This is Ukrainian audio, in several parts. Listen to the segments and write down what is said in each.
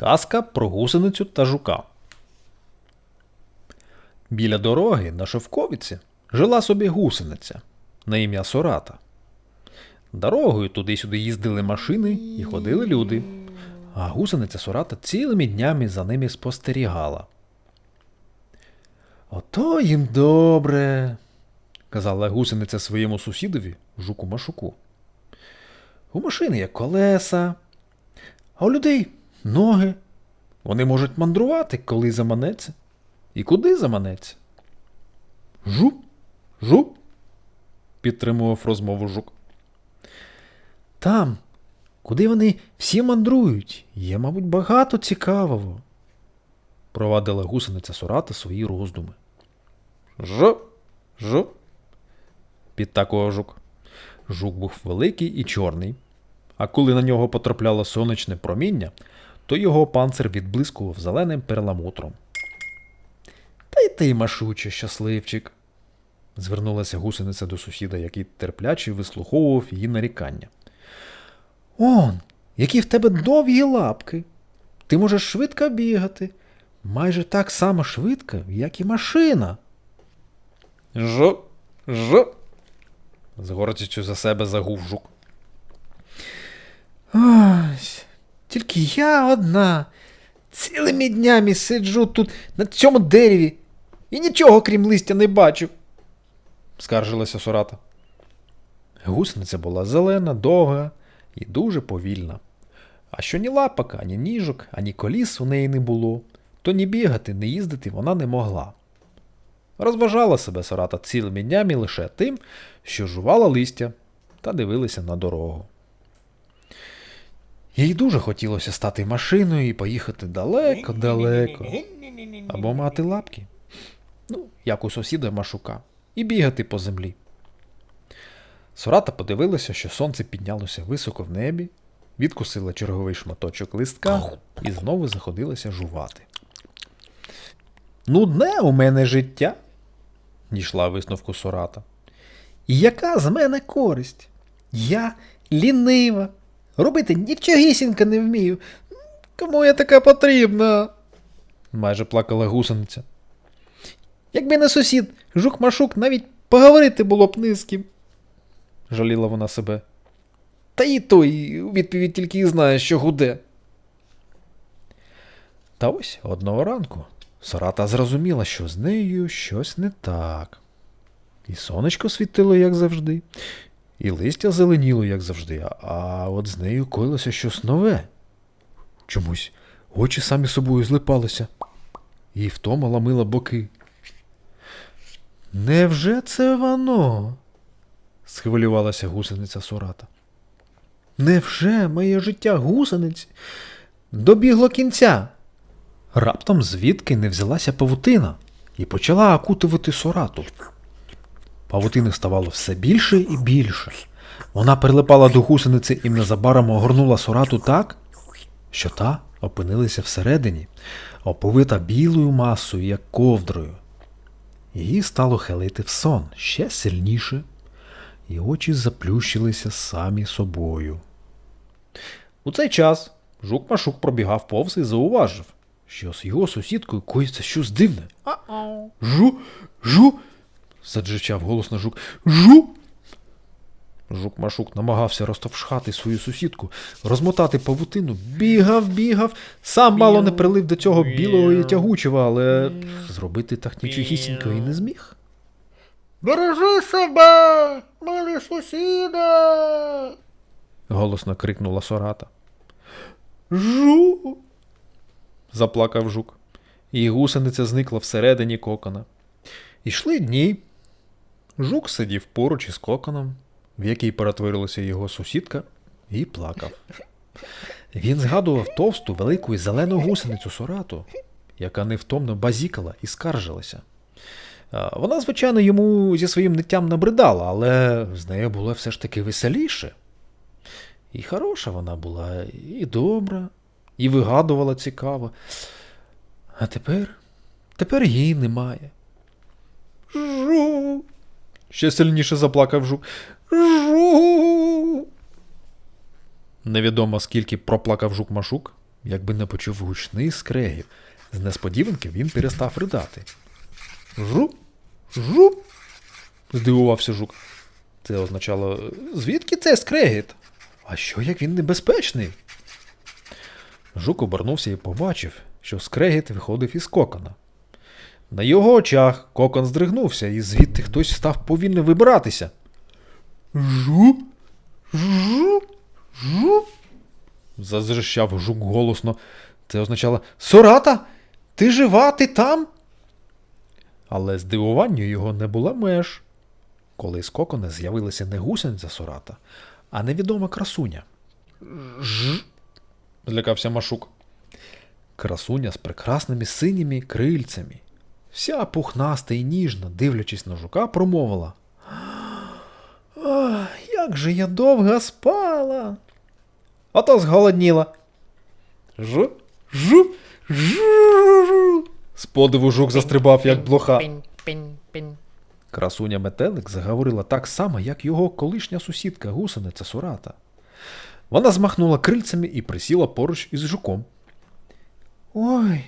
Казка про гусеницю та жука. Біля дороги на шовковиці жила собі гусениця на ім'я Сората. Дорогою туди-сюди їздили машини і ходили люди, а гусениця Сората цілими днями за ними спостерігала. Ото їм добре, казала гусениця своєму сусідові жуку Машуку. У машини є колеса, а у людей ноги. Вони можуть мандрувати, коли заманеться. І куди заманеться? Жу, жу, підтримував розмову жук. Там, куди вони всі мандрують, є, мабуть, багато цікавого, провадила гусениця Сората свої роздуми. Жу, жу, підтакував жук. Жук був великий і чорний, а коли на нього потрапляло сонячне проміння, то його панцир відблискував зеленим перламутром. Та й ти, Машуче, щасливчик, звернулася гусениця до сусіда, який терпляче вислуховував її нарікання. Он, які в тебе довгі лапки. Ти можеш швидко бігати, майже так само швидко, як і машина. Жо, жо. з гордістю за себе загув жук. Ось, тільки я одна. Цілими днями сиджу тут на цьому дереві і нічого крім листя не бачу, скаржилася Сората. Гусениця була зелена, довга і дуже повільна. А що ні лапок, ані ніжок, ані коліс у неї не було, то ні бігати, ні їздити вона не могла. Розважала себе Сората цілими днями лише тим, що жувала листя та дивилася на дорогу. Їй дуже хотілося стати машиною і поїхати далеко-далеко, або мати лапки, ну, як у сусіда Машука, і бігати по землі. Сората подивилася, що сонце піднялося високо в небі, відкусила черговий шматочок листка і знову заходилася жувати. Нудне у мене життя, дійшла висновку Сората. Яка з мене користь? Я лінива, робити нічогісінька не вмію. Кому я така потрібна? майже плакала гусениця. Якби не сусід, жук-машук навіть поговорити було б не з ким, жаліла вона себе. Та і той у відповідь тільки і знає, що гуде. Та ось одного ранку Сарата зрозуміла, що з нею щось не так. І сонечко світило, як завжди, і листя зеленіло, як завжди, а- от з нею коїлося щось нове. Чомусь очі самі собою злипалися, і втома ламила боки. Невже це воно? схвилювалася гусениця Сората. Невже моє життя гусениць добігло кінця? Раптом звідки не взялася павутина і почала окутувати сорату. Павутини ставало все більше і більше. Вона прилипала до гусениці і незабаром огорнула сорату так, що та опинилася всередині, оповита білою масою, як ковдрою. Її стало хилити в сон ще сильніше, і очі заплющилися самі собою. У цей час жук Машук пробігав повз і зауважив, що з його сусідкою коїться щось дивне. Жу, жу. Заджичав голосно жук. Жу. Жук Машук намагався розтовшати свою сусідку, розмотати павутину, бігав, бігав, сам мало не прилив до цього білого і тягучого, але зробити так нічогісінько і не зміг. Бережи себе, милий сусіда. голосно крикнула Сората. Жу. заплакав жук, і гусениця зникла всередині кокона. Ішли дні. Жук сидів поруч із коконом, в який перетворилася його сусідка, і плакав. Він згадував товсту, велику і зелену гусеницю Сорату, яка невтомно базікала і скаржилася. Вона, звичайно, йому зі своїм ниттям набридала, але з нею було все ж таки веселіше. І хороша вона була, і добра, і вигадувала цікаво. А тепер, тепер її немає. Жу. Ще сильніше заплакав жук. Жу. Невідомо скільки проплакав жук Машук, якби не почув гучний скрегіт. З несподіванки він перестав ридати. Жу, жу. здивувався жук. Це означало, звідки це скрегіт? А що як він небезпечний? Жук обернувся і побачив, що скрегіт виходив із кокона. На його очах кокон здригнувся, і звідти хтось став повільно вибиратися. Жу, жу, жу. Зазрищав жук голосно. Це означало Сората, ти жива, ти там? Але здивуванню його не було меж, коли з кокона з'явилася не гусениця Сората, а невідома красуня. Ж. злякався Машук. Красуня з прекрасними синіми крильцями. Вся пухнаста і ніжна, дивлячись на жука, промовила. Ах, як же я довго спала. Ото зголодніла. Жу, жу, жу. З подиву жук застрибав, як блоха. Красуня метелик заговорила так само, як його колишня сусідка гусениця Сурата. Вона змахнула крильцями і присіла поруч із жуком. Ой,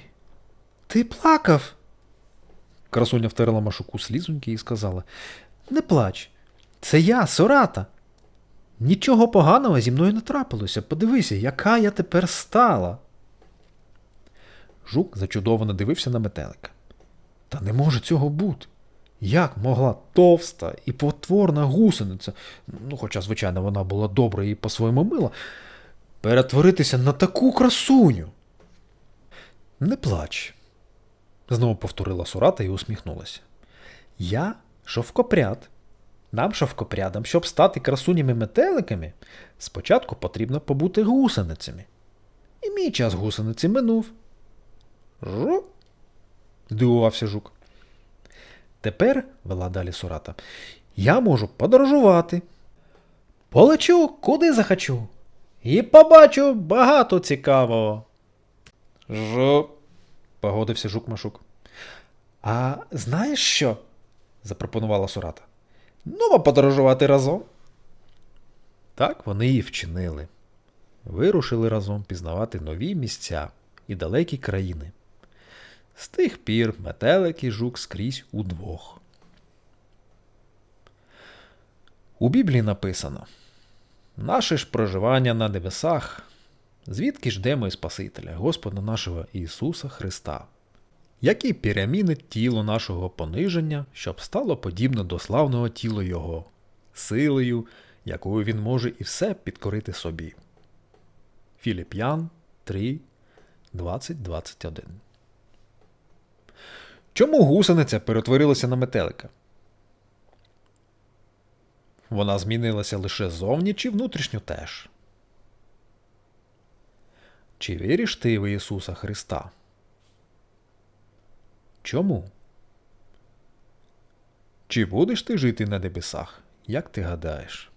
ти плакав. Красуня втерла машуку слізоньки і сказала: Не плач, це я, Сората. Нічого поганого зі мною не трапилося. Подивися, яка я тепер стала. Жук зачудовано дивився на метелика. Та не може цього бути. Як могла товста і потворна гусениця, ну, хоча, звичайно, вона була добра і по-своєму мила, перетворитися на таку красуню? Не плач, знову повторила Сурата і усміхнулася. Я шовкопряд. Нам, шовкопрядам, щоб стати красунями метеликами, спочатку потрібно побути гусеницями. І мій час гусениці минув. Жу? здивувався жук. Тепер, вела далі Сурата, я можу подорожувати. Полечу куди захочу. І побачу багато цікавого. Жу, погодився жук Машук. А знаєш що? запропонувала Сурата. Ну, подорожувати разом. Так вони і вчинили. Вирушили разом пізнавати нові місця і далекі країни. З тих пір метелик і жук скрізь удвох. У Біблії написано Наше ж проживання на небесах, звідки ждемо і Спасителя, Господа нашого Ісуса Христа, який перемінить тіло нашого пониження, щоб стало подібне до славного тіла Його, силою, якою Він може і все підкорити собі. Філіп'ян 3, 20-21 Чому гусениця перетворилася на метелика? Вона змінилася лише зовні чи внутрішньо теж. Чи віриш ти в Ісуса Христа? Чому? Чи будеш ти жити на небесах, як ти гадаєш?